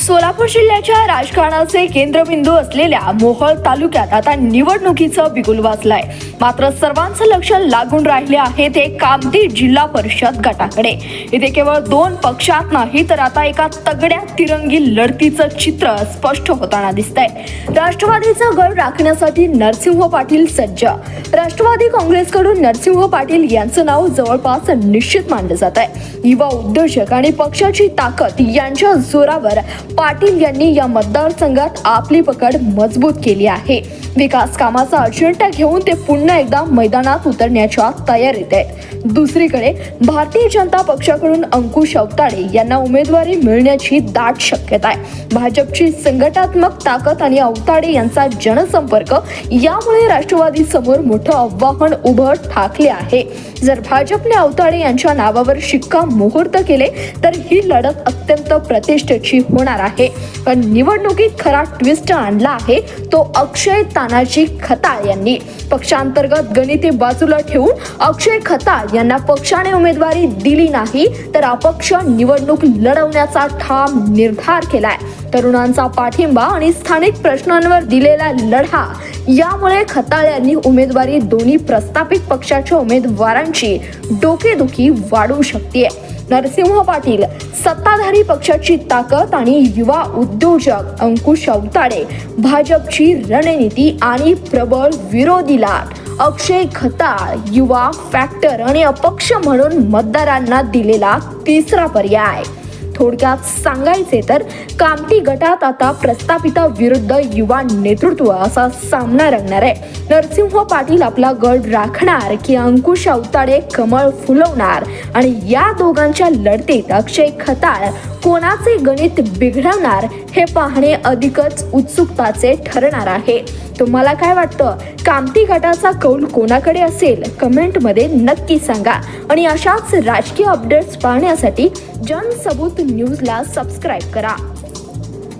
सोलापूर जिल्ह्याच्या राजकारणाचे केंद्रबिंदू असलेल्या मोहोळ तालुक्यात आता निवडणुकीचं बिगुल वाजलंय. मात्र सर्वांचं लक्ष लागून राहिले आहे ते कामती जिल्हा परिषद गटाकडे. इथे केवळ दोन पक्षात नाही तर आता एका तगड्या तिरंगी लढतीचं चित्र स्पष्ट होताना दिसतंय. राष्ट्रवादीचा गड राखण्यासाठी नरसिंह पाटील सज्ज. राष्ट्रवादी काँग्रेसकडून नरसिंह पाटील यांचं नाव जवळपास निश्चित मानलं जात आहे युवा उद्योजक आणि पक्षाची ताकद यांच्या जोरावर पाटील यांनी या मतदारसंघात आपली पकड मजबूत केली आहे. विकास कामाचा अजेंडा घेऊन ते पुन्हा एकदा मैदानात उतरण्याच्या तयारीत आहेत. दुसरीकडे भारतीय जनता पक्षाकडून अंकुश अवताडे यांना उमेदवारी मिळण्याची दाट शक्यता आहे. भाजपची संघटनात्मक ताकद आणि अवताडे यांचा जनसंपर्क यामुळे राष्ट्रवादी समोर मोठं आव्हान उभं ठाकले आहे. जर भाजपने अवताडे यांच्या नावावर शिक्का मुहूर्त केले तर ही लढत अत्यंत प्रतिष्ठेची होणार आहे. पण निवडणुकीत खरा ट्विस्ट आणला आहे तो अक्षय तानाजी खताळ यांनी. पक्षांतर्गत गणिते बाजूला ठेवून अक्षय खताळ यांना पक्षाने उमेदवारी दिली नाही तर अपक्ष निवडणूक लढवण्याचा ठाम निर्धार केलाय. तरुणांचा पाठिंबा आणि स्थानिक प्रश्नांवर दिलेला लढा. यामुळे खताळ यांनी उमेदवारी दोन्ही प्रस्थापित पक्षाच्या उमेदवारांची डोकेदुखी वाढू शकते नरसिंह पाटील सत्ताधारी पक्षाची ताकद आणि युवा उद्योजक अंकुश अवताडे भाजपची रणनीती आणि प्रबळ विरोधी लाट अक्षय खताळ युवा फॅक्टर आणि अपक्ष म्हणून मतदारांना दिलेला तिसरा पर्याय. थोडक्यात सांगायचे तर कामती गटात आता प्रस्थापिता विरुद्ध युवा नेतृत्व असा सामना रंगणार आहे. नरसिंह पाटील आपला गड राखणार की अंकुश अवताडे कमळ फुलवणार? आणि या दोघांच्या लढतीत अक्षय खताळ कोणाचे गणित बिघडवणार हे पाहणे अधिकच उत्सुकताचे ठरणार आहे. तुम्हाला काय वाटतं? कामती गटाचा कौल कोणाकडे असेल? कमेंटमध्ये नक्की सांगा. आणि अशाच राजकीय अपडेट्स पाहण्यासाठी जनसबूत न्यूजला सबस्क्राईब करा.